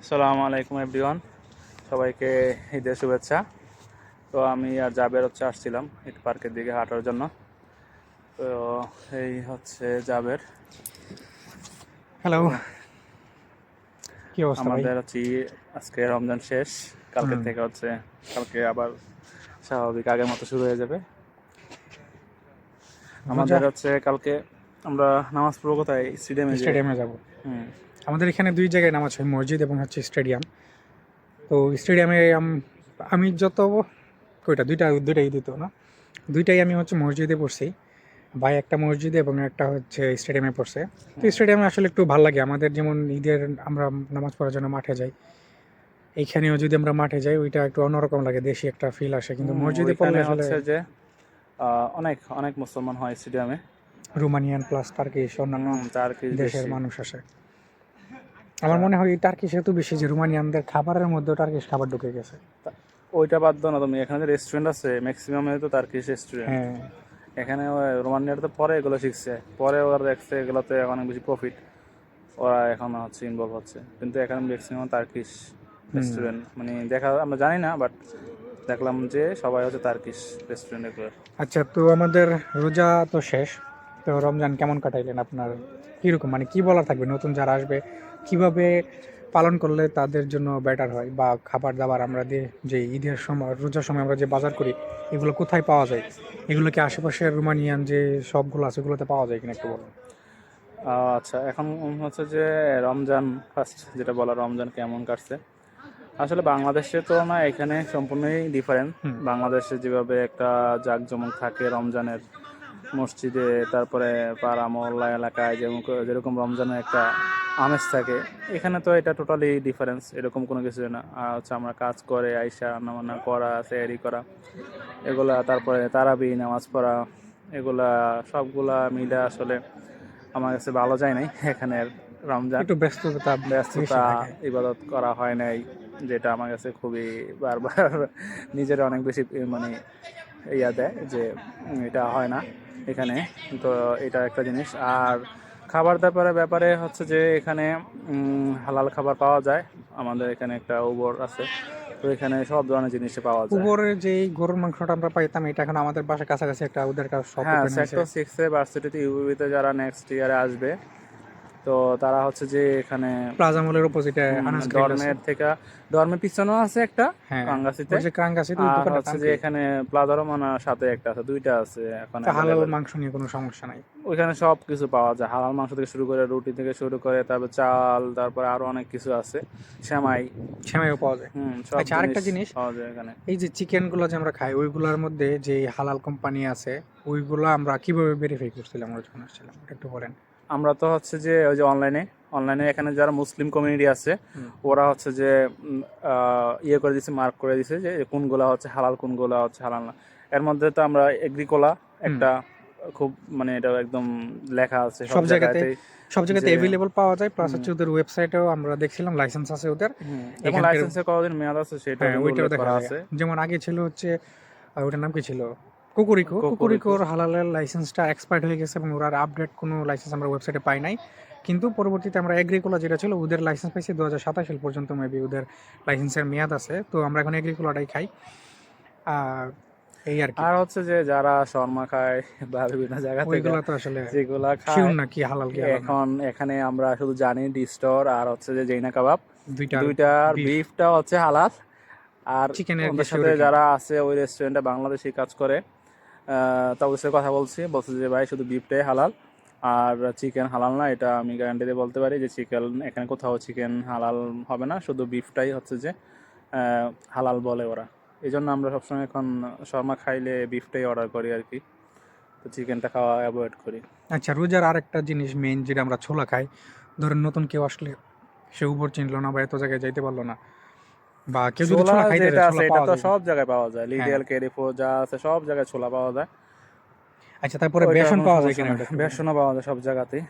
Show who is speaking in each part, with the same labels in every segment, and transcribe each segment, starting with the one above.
Speaker 1: আসসালামু আলাইকুম এভরিওয়ান সবাইকে ঈদের শুভেচ্ছা। তো আমি আর জাবের হচ্ছে আসছিলাম ইট পার্কের দিকে হাঁটার জন্য। তো এই হচ্ছে জাবের।
Speaker 2: হ্যালো কি অবস্থা
Speaker 1: আমাদের হচ্ছে আজকে রমজান শেষ। কালকে থেকে হচ্ছে কালকে আবার স্বাভাবিক আগের মতো শুরু হয়ে যাবে। আমাদের হচ্ছে কালকে আমরা নামাজ পড়ব কোথায় স্টেডিয়ামে
Speaker 2: স্টেডিয়ামে যাব।
Speaker 1: হুম।
Speaker 2: আমাদের এখানে দুই জায়গায় নামাজ হয় মসজিদ এবং হচ্ছে স্টেডিয়াম। তো স্টেডিয়ামে আমি যত কয়টা দুইটা দুইটাই দিত না? দুইটাই আমি হচ্ছে মসজিদে পড়ছি। ভাই একটা মসজিদে এবং একটা হচ্ছে স্টেডিয়ামে পড়ছে। তো স্টেডিয়ামে আসলে একটু ভালো লাগে। আমাদের যেমন ঈদের আমরা নামাজ পড়ার জন্য মাঠে যাই। এইখানেও যদি আমরা মাঠে যাই ওইটা একটু অন্যরকম লাগে দেশি একটা ফিল আসে। কিন্তু মসজিদে পড়লে আসলে
Speaker 1: হচ্ছে যে অনেক অনেক মুসলমান হয় স্টেডিয়ামে।
Speaker 2: রোমানিয়ান প্লাস টার্কিশ অন্যান্য দেশের মানুষ আসে। আমার মনে হয় টার্কিশ এত বেশি যে রোমানিয়ানদের খাবারের মধ্যে টার্কিশ খাবার ঢুকে গেছে।
Speaker 1: ওইটা বাদ দাও না তুমি। এখানে যে রেস্টুরেন্ট আছে ম্যাক্সিমাম তো রেস্টুরেন্ট
Speaker 2: হ্যাঁ।
Speaker 1: এখানে রোমানিয়ার তো পরে এগুলো শিখছে। পরে ওরা দেখছে এগুলোতে অনেক বেশি প্রফিট ওরা এখন হচ্ছে ইনভলভ হচ্ছে। কিন্তু এখানে ম্যাক্সিমাম তার্কিশ রেস্টুরেন্ট মানে দেখা আমরা জানি না বাট দেখলাম যে সবাই হচ্ছে তার্কিশ রেস্টুরেন্ট এগুলো
Speaker 2: আচ্ছা তো আমাদের রোজা তো শেষ। তো রমজান কেমন কাটাইলেন আপনার? কীরকম? মানে কি বলার থাকবে? নতুন যারা আসবে কীভাবে পালন করলে তাদের জন্য বেটার হয় বা খাবার দাবার আমরা দিয়ে যে ঈদের সময় রোজার সময় আমরা যে বাজার করি এগুলো কোথায় পাওয়া যায়? এগুলো কি আশেপাশের রোমানিয়ান যে সবগুলো আছে এগুলোতে পাওয়া যায় কিনা একটু বলুন?
Speaker 1: আচ্ছা এখন হচ্ছে যে রমজান ফার্স্ট যেটা বলা রমজান কেমন কাটছে? আসলে বাংলাদেশে তো না এখানে সম্পূর্ণই ডিফারেন্ট বাংলাদেশে যেভাবে একটা জাঁকজমক থাকে রমজানের মসজিদে তারপরে পাড়া মহল্লা এলাকায় যেমন যেরকম রমজানের একটা আমেজ থাকে। এখানে তো এটা টোটালি ডিফারেন্স এরকম কোনো কিছু না। আর হচ্ছে আমরা কাজ করে আইসা রান্নাবান্না করা তৈরি করা এগুলা তারপরে তারাবি নামাজ পড়া এগুলা সবগুলা মিলে আসলে আমার কাছে ভালো যায় নাই এখানের রমজান।
Speaker 2: একটু ব্যস্ততা
Speaker 1: ব্যস্ততা ইবাদত করা হয় নাই যেটা আমার কাছে খুবই বারবার নিজের অনেক বেশি মানে ইয়া দেয় যে এটা হয় না এখানে। তো এটা একটা জিনিস। আর খাবার দাবারের ব্যাপারে হচ্ছে যে এখানে হালাল খাবার পাওয়া যায়। আমাদের এখানে একটা উবর আছে। তো এখানে সব ধরনের জিনিস পাওয়া যায়।
Speaker 2: উবরের যে গরুর মাংসটা আমরা পাইতাম এটা এখন আমাদের বাসার কাছাকাছি একটা ওদের কাছে শপ
Speaker 1: হ্যাঁ সেক্টর সিক্সে ভার্সিটিতে ইউবিতে যারা নেক্সট ইয়ারে আসবে তো তারা হচ্ছে যে এখানে
Speaker 2: প্লাজা মলের অপোজিটে
Speaker 1: ডরমের থেকে ডরমের পিছনেও আছে একটা
Speaker 2: হ্যাঁ
Speaker 1: কাঙ্গাসিতে।
Speaker 2: ওই যে ক্রাঙ্গাসি তো ওই
Speaker 1: আর হচ্ছে যে এখানে প্লাজারও মানা সাথে একটা আছে দুইটা আছে এখন
Speaker 2: হালাল মাংস নিয়ে কোনো সমস্যা নাই।
Speaker 1: ওইখানে সব কিছু পাওয়া যায় হালাল মাংস থেকে শুরু করে রুটি থেকে শুরু করে তারপর চাল তারপরে আরও অনেক কিছু আছে সেমাই।
Speaker 2: সেমাইও পাওয়া যায়।
Speaker 1: হুম
Speaker 2: আচ্ছা, আরেকটা জিনিস।
Speaker 1: পাওয়া যায় এখানে।
Speaker 2: এই যে চিকেনগুলো যে আমরা খাই ওইগুলোর মধ্যে যে হালাল কোম্পানি আছে ওইগুলো আমরা কীভাবে ভেরিফাই করছিলাম? আমরা যখন আসছিলাম একটু বলেন।
Speaker 1: আমরা তো হচ্ছে যে ওই যে অনলাইনে অনলাইনে এখানে যারা মুসলিম কমিউনিটি আছে ওরা হচ্ছে যে ইয়ে করে দিছে মার্ক করে দিছে যে কোনগুলা হচ্ছে হালাল কোনগুলা হচ্ছে হালাল না। এর মধ্যে তো আমরা এগ্রিকোলা একটা খুব মানে এটা একদম লেখা আছে
Speaker 2: সব জায়গাতে সব জায়গাতে অ্যাভেলেবল পাওয়া যায় প্লাস। হচ্ছে ওদের ওয়েবসাইটেও আমরা দেখছিলাম লাইসেন্স আছে ওদের।
Speaker 1: এবং লাইসেন্সের কতদিন মেয়াদ আছে সেটা
Speaker 2: হ্যাঁ ওইটাও দেখা
Speaker 1: আছে।
Speaker 2: যেমন আগে ছিল হচ্ছে ওটার নাম কি ছিল? কুকুরিকো।
Speaker 1: কুকুরিকো।
Speaker 2: কুকুরিকোর হালালের লাইসেন্সটা এক্সপায়ার্ড হয়ে গেছে এবং ওরা আপডেট কোনো লাইসেন্স আমরা ওয়েবসাইটে পাই নাই। কিন্তু পরবর্তীতে আমরা এগ্রিকোলা যেটা ছিল ওদের লাইসেন্স পাইছি দু হাজার সাতাশ সাল পর্যন্ত মেবি ওদের লাইসেন্সের মেয়াদ আছে। তো আমরা এখন এগ্রিকোলাটাই খাই। এই আর
Speaker 1: আর হচ্ছে যে যারা শর্মা খায় বা বিভিন্ন জায়গা থেকে
Speaker 2: ওইগুলো তো আসলে
Speaker 1: যেগুলা খায়
Speaker 2: না কি হালাল কি
Speaker 1: এখন এখানে আমরা শুধু জানি ডিস্টর আর হচ্ছে যে জৈনা কাবাব।
Speaker 2: দুইটা
Speaker 1: দুইটার। বিফটা হচ্ছে হালাল। আর
Speaker 2: চিকেনের
Speaker 1: সাথে যারা আছে ওই রেস্টুরেন্টে বাংলাদেশি কাজ করে তা ওদের সাথে কথা বলছি। বলছে যে, ভাই, শুধু বিফটাই হালাল, আর চিকেন হালাল না। এটা আমি গ্যারান্টি দিয়ে বলতে পারি যে চিকেন এখানে কোথাও চিকেন হালাল হবে না। শুধু বিফটাই হচ্ছে যে হালাল বলে ওরা। এই জন্য আমরা সবসময় এখন শর্মা খাইলে বিফটাই অর্ডার করি আর কি। তো চিকেনটা খাওয়া অ্যাভয়েড করি।
Speaker 2: আচ্ছা রোজার আরেকটা জিনিস মেন যেটা আমরা ছোলা খাই। ধরেন নতুন কেউ আসলে, সে উপর চিনলো না বা এত জায়গায় যাইতে পারল না। বা কেউ যদি
Speaker 1: ছোলা
Speaker 2: খাইতে
Speaker 1: যেটা
Speaker 2: চায়,
Speaker 1: আছে
Speaker 2: ছোলা
Speaker 1: এটা
Speaker 2: পাওয়া
Speaker 1: তো
Speaker 2: যায়।
Speaker 1: সব জায়গায় পাওয়া যায়। লিডিয়াল কেরিফো যা আছে সব জায়গায় ছোলা পাওয়া যায়।
Speaker 2: আচ্ছা তারপরে বেসন পাওয়া যায় কিনা।
Speaker 1: বেসনও পাওয়া যায় সব জায়গাতেই।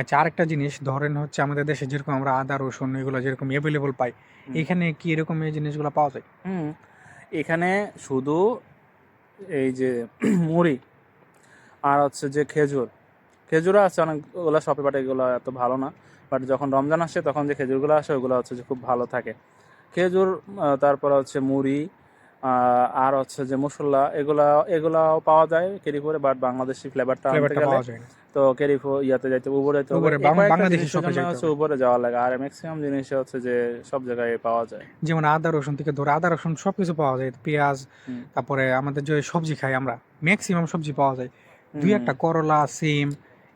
Speaker 2: আচ্ছা আরেকটা জিনিস ধরেন হচ্ছে আমাদের দেশে যেরকম আমরা আদা রসুন এগুলো যেরকম অ্যাভেলেবল পাই এখানে কি এরকম এই জিনিসগুলো পাওয়া যায়?
Speaker 1: হুম এখানে শুধু এই যে মুড়ি আর হচ্ছে যে খেজুর। খেজুরও আছে অনেক অনেকগুলো শপে বাট এগুলো এত ভালো না বাট যখন রমজান আসে তখন যে খেজুরগুলো আসে ওগুলো হচ্ছে যে খুব ভালো থাকে। খেজুর তারপর হচ্ছে মুড়ি আর হচ্ছে যে মশলা এগুলা এগুলাও পাওয়া যায় কেরিপুরে বাট বাংলাদেশি ফ্লেভারটা আনতে গেলে তো কেরিফো ইয়াতে যাইতে উবরে যাইতে হচ্ছে। উবরে যাওয়া লাগে। আর ম্যাক্সিমাম জিনিস হচ্ছে যে সব জায়গায় পাওয়া যায়।
Speaker 2: যেমন আদা রসুন থেকে ধরে আদা রসুন সব কিছু পাওয়া যায়। পেঁয়াজ তারপরে আমাদের যে সবজি খাই আমরা ম্যাক্সিমাম সবজি পাওয়া যায়। দুই একটা করলা সিম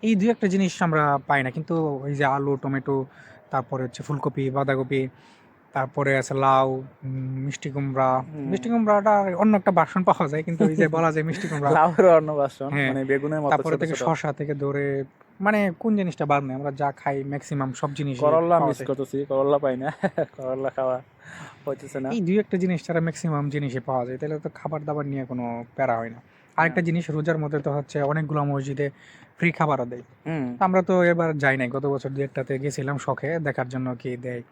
Speaker 2: এই দুই একটা জিনিস আমরা পাই না। কিন্তু এই যে আলু টমেটো তারপরে হচ্ছে ফুলকপি বাঁধাকপি তারপরে আছে লাউ মিষ্টি কুমড়া। মিষ্টি কুমড়াটা অন্য একটা বাসন পাওয়া যায় কিন্তু এই যে বলা যায় মিষ্টি কুমড়া।
Speaker 1: লাউয়ের অন্য বাসন
Speaker 2: হ্যাঁ।
Speaker 1: মানে বেগুনের মতো
Speaker 2: তারপরে থেকে। শশা থেকে ধরে মানে কোন জিনিসটা বাদ নেই আমরা যা খাই ম্যাক্সিমাম সব জিনিস
Speaker 1: করল্লা মিস করতেছি করল্লা পাই না করল্লা খাওয়া হইতেছে না।
Speaker 2: এই দুই একটা জিনিস ছাড়া ম্যাক্সিমাম জিনিসই পাওয়া যায় তাহলে তো খাবার দাবার নিয়ে কোনো প্যারা হয় না। আরেকটা
Speaker 1: হ্যাঁ।
Speaker 2: জিনিস রোজার মধ্যে তো হচ্ছে অনেকগুলো মসজিদে ফ্রি খাবারও দেয়। আমরা তো এবার যাই নাই গত বছর দু একটাতে গেছিলাম শখে দেখার জন্য কি দেয়।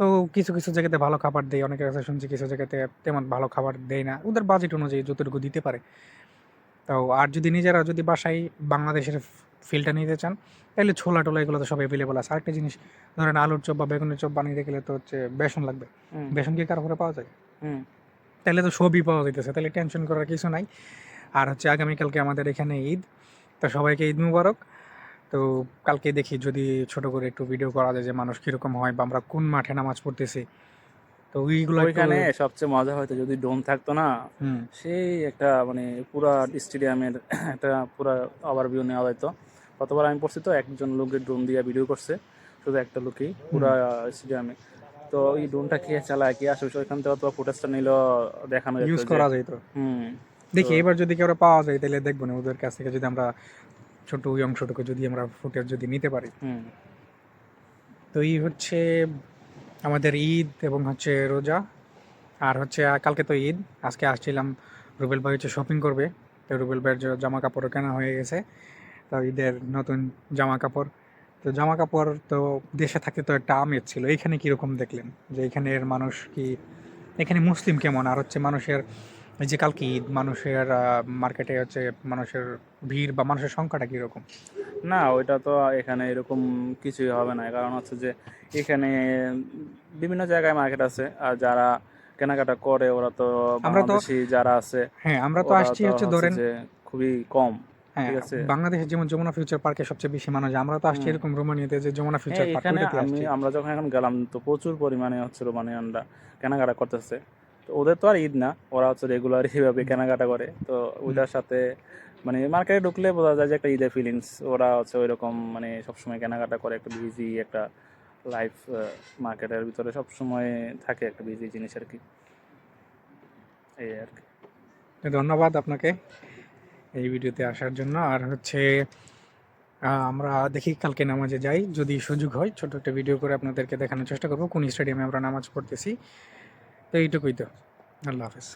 Speaker 2: তো কিছু কিছু জায়গাতে ভালো খাবার দেয় অনেকের কাছে শুনছি কিছু জায়গাতে তেমন ভালো খাবার দেয় না। ওদের বাজেট অনুযায়ী যতটুকু দিতে পারে। তো আর যদি নিজেরা যদি বাসায় বাংলাদেশের ফিলটা নিতে চান তাহলে ছোলা টোলা এগুলো তো সব অ্যাভেলেবল আছে। আরেকটা জিনিস ধরেন আলুর চপ বা বেগুনের চপ বানিয়ে গেলে তো হচ্ছে বেসন লাগবে। বেসন কি কারও ঘরে পাওয়া যায়? তাহলে তো সবই পাওয়া যাইতেছে। তাহলে টেনশন করার কিছু নাই। আর হচ্ছে আগামীকালকে আমাদের এখানে ঈদ। তো সবাইকে ঈদ মুবারক। তো কালকে দেখি যদি ছোট করে একটু ভিডিও করা যায় যে মানুষ কীরকম হয় বা আমরা কোন মাঠে নামাজ পড়তেছি। তো ওইগুলো
Speaker 1: ওইখানে সবচেয়ে মজা হয়তো যদি ডোম থাকতো না সেই একটা মানে পুরা স্টেডিয়ামের একটা পুরা ওভারভিউ নেওয়া হয়তো। কতবার আমি পড়ছি তো একজন লোকের ড্রোন দিয়ে ভিডিও করছে শুধু একটা লোকই পুরা স্টেডিয়ামে। তো এই ড্রোনটা কে চালায় কে আসে ওইখান থেকে তো ফুটেজটা নিল দেখানো যেত
Speaker 2: ইউজ করা যায় তো।
Speaker 1: হুম।
Speaker 2: দেখি এবার যদি কেউ পাওয়া যায় তাহলে দেখব না ওদের কাছ থেকে যদি আমরা ছোট ওই অংশটুকু যদি আমরা ফুটেজ যদি নিতে পারি। তো এই হচ্ছে আমাদের ঈদ এবং হচ্ছে রোজা। আর হচ্ছে কালকে তো ঈদ। আজকে আসছিলাম রুবেল ভাই হচ্ছে শপিং করবে। তো রুবেল ভাইয়ের জামা কাপড় কেনা হয়ে গেছে। তো ঈদের নতুন জামা কাপড় তো জামা কাপড় তো দেশে থাকতে তো একটা আমেজ ছিল। এখানে কীরকম দেখলেন? যে এখানের মানুষ কি এখানে মুসলিম কেমন? আর হচ্ছে মানুষের যে কালকে ঈদ মানুষের মার্কেটে হচ্ছে মানুষের ভিড় বা মানুষের সংখ্যাটা কীরকম?
Speaker 1: না ওইটা তো এখানে এরকম কিছুই হবে না। কারণ হচ্ছে যে এখানে বিভিন্ন জায়গায় মার্কেট আছে। আর যারা কেনাকাটা করে ওরা তো
Speaker 2: আমরা তো-
Speaker 1: যারা আছে
Speaker 2: হ্যাঁ আমরা তো আসছি হচ্ছে ধরেন
Speaker 1: খুবই কম
Speaker 2: হ্যাঁ
Speaker 1: ঠিক আছে।
Speaker 2: বাংলাদেশের যেমন যমুনা ফিউচার পার্কে সবচেয়ে বেশি মানুষ আমরা তো আসছি এরকম রোমানিয়াতে যে যমুনা ফিউচার
Speaker 1: হ্যাঁ,
Speaker 2: পার্ক
Speaker 1: আমি আমরা যখন এখন গেলাম তো প্রচুর পরিমাণে হচ্ছে রোমানিয়ানরা কেনাকাটা করতেছে। তো ওদের তো আর ঈদ না, ওরা হচ্ছে রেগুলার এইভাবে কেনাকাটা করে। তো ওইটার সাথে মানে মার্কেটে ঢুকলে বোঝা যায় যে একটা ঈদের ফিলিংস ওরা হচ্ছে ওই রকম মানে সবসময় কেনাকাটা করে, একটা বিজি একটা লাইফ মার্কেটের ভিতরে সবসময় থাকে একটা বিজি জিনিস আর কি। এই আর কি।
Speaker 2: ধন্যবাদ আপনাকে এই ভিডিওতে আসার জন্য। আর হচ্ছে আমরা দেখি কালকে নামাজে যাই। যদি সুযোগ হয় ছোট একটা ভিডিও করে আপনাদেরকে দেখানোর চেষ্টা করব। কোন স্টেডিয়ামে আমরা নামাজ পড়তেছি? তো এইটুকুই তো। আল্লাহ হাফেজ।